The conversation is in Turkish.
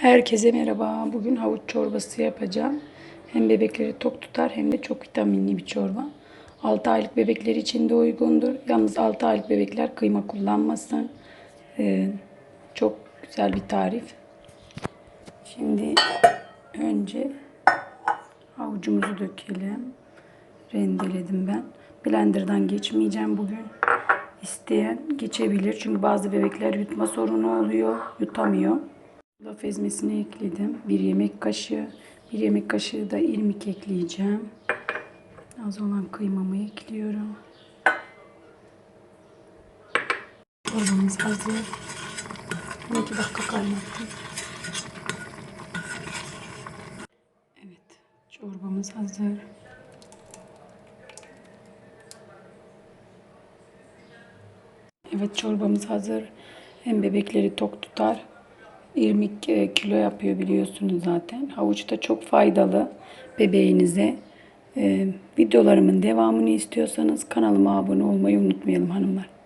Herkese merhaba. Bugün havuç çorbası yapacağım. Hem bebekleri tok tutar hem de çok vitaminli bir çorba. 6 aylık bebekler için de uygundur. Yalnız 6 aylık bebekler kıyma kullanmasın. Ee, çok güzel bir tarif. Şimdi önce havucumuzu dökelim. Rendeledim ben. Blender'dan geçmeyeceğim bugün. İsteyen geçebilir. Çünkü bazı bebekler yutma sorunu oluyor. Yutamıyor. Laf ezmesini ekledim. Bir yemek kaşığı. Bir yemek kaşığı da irmik ekleyeceğim. Az olan kıymamı ekliyorum. Çorbamız hazır. 12 dakika kaynattım. Evet. Çorbamız hazır. Evet çorbamız hazır. Hem bebekleri tok tutar. İrmik e, kilo yapıyor biliyorsunuz zaten. Havuç da çok faydalı bebeğinize. E, videolarımın devamını istiyorsanız kanalıma abone olmayı unutmayalım hanımlar.